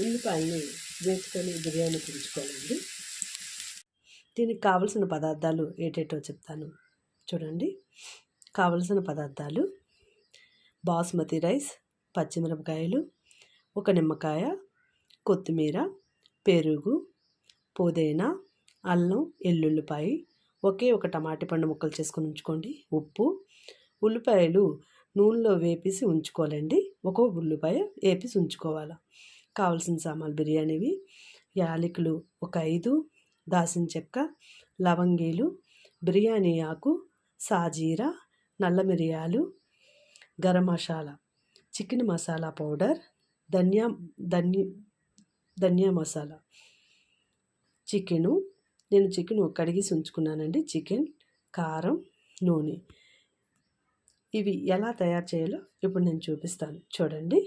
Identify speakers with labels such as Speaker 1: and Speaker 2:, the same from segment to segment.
Speaker 1: ఉల్లిపాయని వేసుకొని బిర్యానీ పెంచుకోవాలండి దీనికి కావలసిన పదార్థాలు ఏటేటో చెప్తాను. చూడండి. కావలసిన పదార్థాలు బాస్మతి రైస్ పచ్చిమిరపకాయలు ఒక నిమ్మకాయ కొత్తిమీర పెరుగు పుదీనా అల్లం ఎల్లుల్లిపాయ ఒకే ఒక టమాటి పండు ముక్కలు చేసుకొని ఉంచుకోండి. ఉప్పు ఉల్లిపాయలు నూనెలో వేపేసి ఉంచుకోవాలండి. ఒక ఉల్లిపాయ వేపేసి ఉంచుకోవాలి? కావాల్సిన సామాన్లు బిర్యానీవి యాలకులు ఒక ఐదు దాసిన చెక్క లవంగీలు బిర్యానీ ఆకు సాజీరా నల్ల మిరియాలు గరం మసాలా చికెన్ మసాలా పౌడర్ ధనియా ధని ధనియా మసాలా. చికెను నేను చికెన్ కడిగేసి ఉంచుకున్నానండి. చికెన్ కారం నూనె. ఇవి ఎలా తయారు చేయాలో ఇప్పుడు నేను చూపిస్తాను. చూడండి.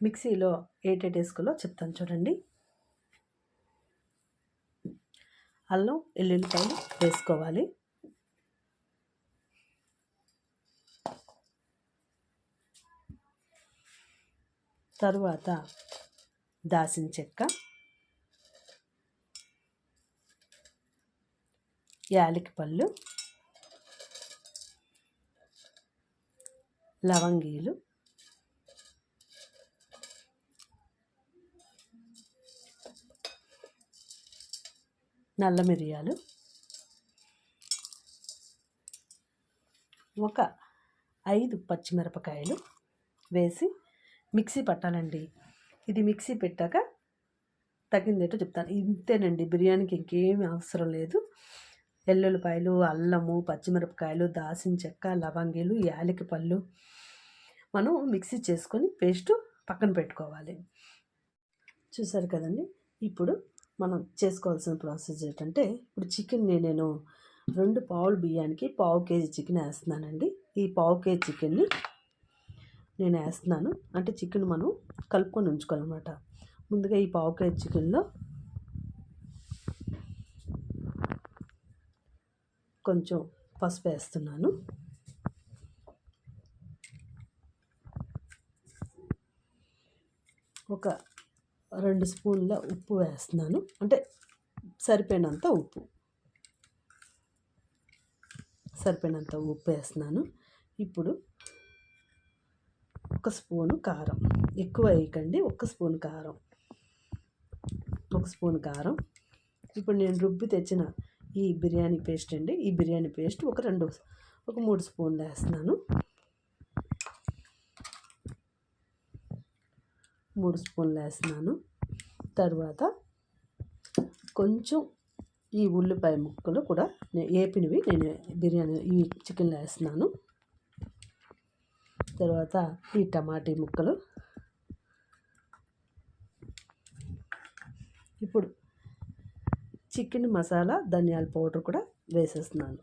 Speaker 1: మిక్సీలో ఏటేట్ వేసుకోవాలో చెప్తాను చూడండి. అల్లం ఎల్లుల్లిపాయలు వేసుకోవాలి. తరువాత దాసిన చెక్క యాలకి పళ్ళు లవంగీలు నల్ల మిరియాలు. ఒక ఐదు పచ్చిమిరపకాయలు వేసి మిక్సీ పట్టాలండి. ఇది మిక్సీ పెట్టాక తగ్గిందేటో చెప్తాను. ఇంతేనండి బిర్యానీకి ఇంకేమీ అవసరం లేదు. ఎల్లుల్లిపాయలు అల్లము పచ్చిమిరపకాయలు దాసిన చెక్క లవంగీలు యాలకి పళ్ళు మనం మిక్సీ చేసుకొని పేస్ట్ పక్కన పెట్టుకోవాలి. చూసారు కదండి? ఇప్పుడు మనం చేసుకోవాల్సిన ప్రాసెస్ ఏంటంటే ఇప్పుడు చికెన్ని నేను రెండు పావులు బియ్యానికి పావు కేజీ చికెన్ వేస్తున్నానండి. ఈ పావు కేజీ చికెన్ని నేను వేస్తున్నాను. అంటే చికెన్ మనం కలుపుకొని ఉంచుకోవాలన్నమాట. ముందుగా ఈ పావు కేజీ చికెన్లో కొంచెం పసుపు వేస్తున్నాను. ఒక రెండు స్పూన్ల ఉప్పు వేస్తున్నాను. అంటే సరిపోయినంత ఉప్పు. సరిపోయినంత ఉప్పు వేస్తున్నాను. ఇప్పుడు ఒక స్పూను కారం. ఎక్కువ వేయకండి. ఒక స్పూన్ కారం. ఒక స్పూన్ కారం. ఇప్పుడు నేను రుబ్బి తెచ్చిన ఈ బిర్యానీ పేస్ట్ అండి. ఈ బిర్యానీ పేస్ట్ ఒక రెండు ఒక మూడు స్పూన్లు వేస్తున్నాను. మూడు స్పూన్లు వేస్తున్నాను. తర్వాత కొంచెం ఈ ఉల్లిపాయ ముక్కలు కూడా నేను వేపినవి నేను బిర్యానీ ఈ చికెన్లో వేస్తున్నాను. తర్వాత ఈ టమాటీ ముక్కలు. ఇప్పుడు చికెన్ మసాలా ధనియాల పౌడర్ కూడా వేసేస్తున్నాను.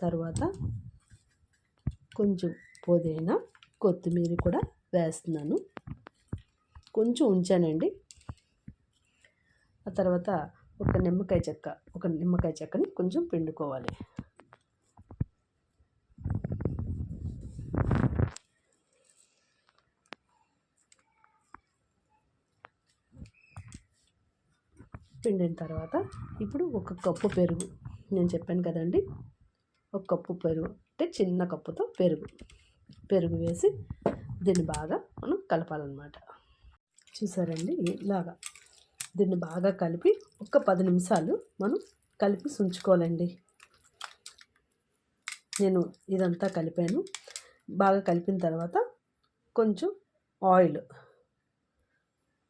Speaker 1: తర్వాత కొంచెం పుదీనా కొత్తిమీర కూడా వేస్తున్నాను. కొంచెం ఉంచానండి. ఆ తర్వాత ఒక నిమ్మకాయ చెక్క ఒక నిమ్మకాయ చెక్కని కొంచెం పిండుకోవాలి. పిండిన తర్వాత ఇప్పుడు ఒక కప్పు పెరుగు. నేను చెప్పాను కదండి ఒక కప్పు పెరుగు అంటే చిన్న కప్పుతో పెరుగు. పెరుగు వేసి దీన్ని బాగా మనం కలపాలన్నమాట. చూసారండి? ఇలాగా. దీన్ని బాగా కలిపి ఒక పది నిమిషాలు మనం కలిపి ఉంచుకోవాలండి నేను ఇదంతా కలిపాను. బాగా కలిపిన తర్వాత కొంచెం ఆయిల్.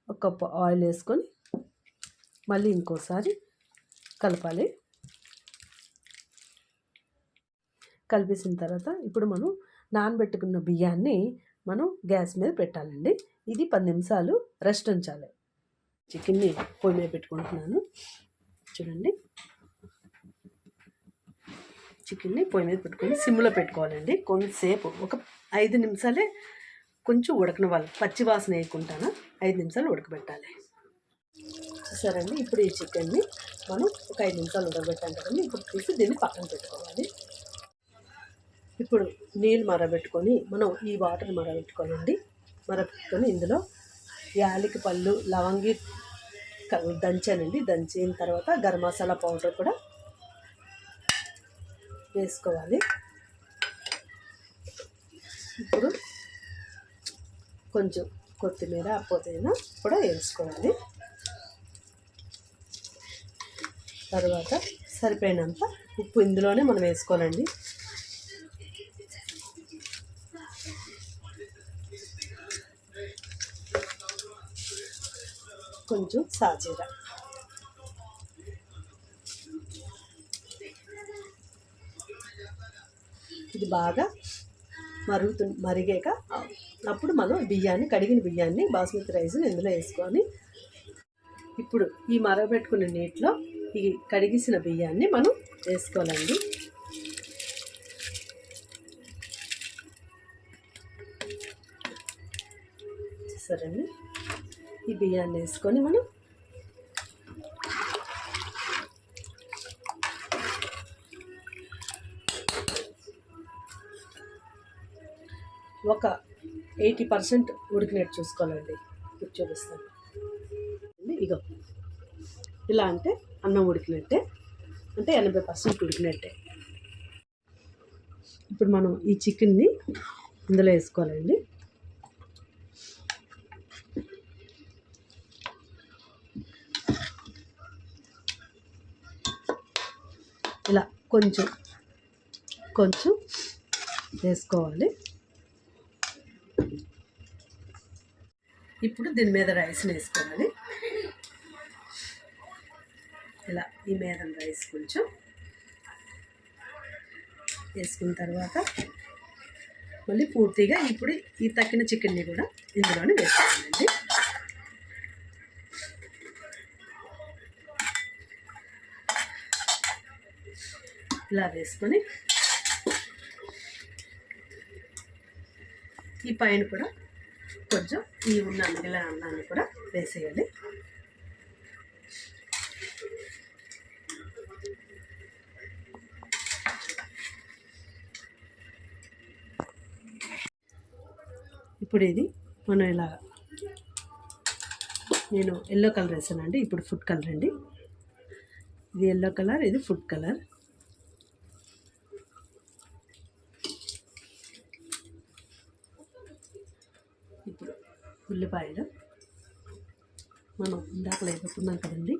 Speaker 1: ఒక కప్పు ఆయిల్ వేసుకొని మళ్ళీ ఇంకోసారి కలపాలి. కలిపేసిన తర్వాత ఇప్పుడు మనం నానబెట్టుకున్న బియ్యాన్ని మనం గ్యాస్ మీద పెట్టాలండి. ఇది పది నిమిషాలు రెస్ట్ ఉంచాలి. చికెన్ని పొయ్యి మీద పెట్టుకుంటున్నాను. చూడండి. చికెన్ని పొయ్యి మీద పెట్టుకొని సిమ్లో పెట్టుకోవాలండి. కొంతసేపు ఒక ఐదు నిమిషాలే కొంచెం ఉడకనివ్వాలి. పచ్చి వాసన వేయకుండాను ఐదు నిమిషాలు ఉడకబెట్టాలి. చూసారండి? ఇప్పుడు ఈ చికెన్ని మనం ఒక ఐదు నిమిషాలు ఉడకబెట్టాం కదండి. ఇప్పుడు తీసి దీన్ని పక్కన పెట్టుకోవాలి. ఇప్పుడు నీళ్ళు మరబెట్టుకొని మనం ఈ వాటర్ మరబెట్టుకోవాలండి. మరబెట్టుకొని ఇందులో యాలికి పళ్ళు లవంగి క- దంచానండి. దంచిన తర్వాత గరం మసాలా పౌడర్ కూడా వేసుకోవాలి. ఇప్పుడు కొంచెం కొత్తిమీర పుదీనా కూడా వేసుకోవాలి. తర్వాత సరిపోయినంత ఉప్పు ఇందులోనే మనం వేసుకోవాలండి. కొంచెం సాజీర. ఇది బాగా మరుగుతు మరిగాక అప్పుడు మనం బియ్యాన్ని కడిగిన బియ్యాన్ని బాస్మతి రైస్ని ఇందులో వేసుకొని ఇప్పుడు ఈ మరగబెట్టుకున్న నీటిలో ఈ కడిగిసిన బియ్యాన్ని మనం వేసుకోవాలండి. సరేండి ఈ బియ్యాన్ని వేసుకొని మనం ఒక ఎయిటీ పర్సెంట్ ఉడికినట్టు చూసుకోవాలండి. ఇప్పుడు చూపిస్తాను. ఇగో. ఇలా అంటే అన్నం ఉడికినట్టే అంటే ఎనభై పర్సెంట్ ఉడికినట్టే. ఇప్పుడు మనం ఈ చికెన్ని ఇందులో వేసుకోవాలండి. ఇలా కొంచెం కొంచెం వేసుకోవాలి. ఇప్పుడు దీని మీద రైస్ని వేసుకోవాలి. ఇలా ఈ మీద రైస్ కొంచెం వేసుకున్న తర్వాత మళ్ళీ పూర్తిగా ఇప్పుడు ఈ తక్కిన చికెన్ని కూడా ఇందులోనే వేసుకోవాలండి. ఇలా వేసుకొని ఈ పైన కూడా కొంచెం ఈ ఉన్న మిగిలిన అన్నాన్ని కూడా వేసేయాలి ఇప్పుడు ఇది మనం ఇలా నేను ఎల్లో కలర్ వేసానండి ఇప్పుడు ఫుడ్ కలర్ అండి. ఇది ఎల్లో కలర్ ఇది ఫుడ్ కలర్ ఇప్పుడు ఉల్లిపాయలు. మనం ఇందాక లేకపోతున్నాం కదండి.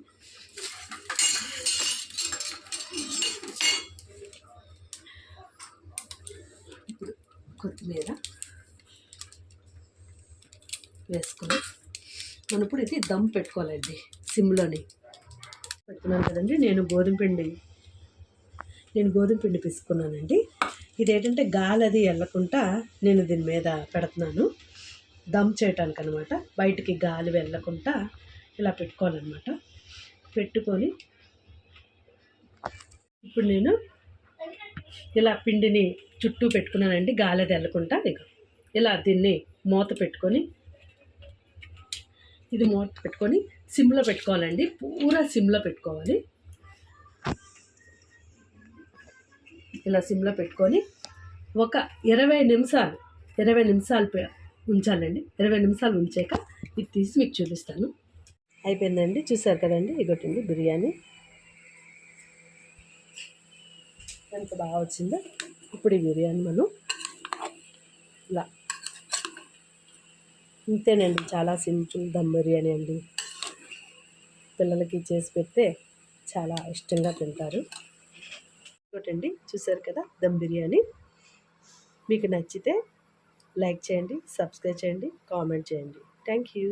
Speaker 1: ఇప్పుడు కొత్తిమీర వేసుకొని మనం ఇప్పుడు ఇది దమ్ పెట్టుకోవాలండి సిమ్లోని. పెట్టుకున్నాను కదండి నేను గోధుమ పిండి నేను గోధుమ పిండి పిసుకున్నానండి. ఇది ఏంటంటే గాలి అది వెళ్ళకుండా నేను దీని మీద పెడుతున్నాను. దమ్ చేయటానికి అనమాట బయటికి గాలి వెళ్ళకుండా ఇలా పెట్టుకోవాలన్నమాట. పెట్టుకొని ఇప్పుడు నేను ఇలా పిండిని చుట్టూ పెట్టుకున్నానండి గాలి తెల్లకుండా వెళ్ళకుండా ఇక ఇలా దీన్ని మూత పెట్టుకొని ఇది మూత పెట్టుకొని సిమ్లో పెట్టుకోవాలండి. పూరా సిమ్లో పెట్టుకోవాలి. ఇలా సిమ్లో పెట్టుకొని ఒక ఇరవై నిమిషాలు ఇరవై నిమిషాలు ఉంచాలండి. ఇరవై నిమిషాలు ఉంచాక ఇది తీసి మీకు చూపిస్తాను. అయిపోయిందండి. చూసారు కదండి? ఇగోటండి బిర్యానీ. ఎంత బాగా వచ్చిందో ఇప్పుడు ఈ బిర్యానీ మనం ఇలా ఇంతేనండి. చాలా సింపుల్ దమ్ బిర్యానీ అండి. పిల్లలకి చేసి పెడితే చాలా ఇష్టంగా తింటారు. ఇంకోటండి చూసారు కదా? దమ్ బిర్యానీ. మీకు నచ్చితే లైక్ చేయండి సబ్స్క్రైబ్ చేయండి కామెంట్ చేయండి. Thank you.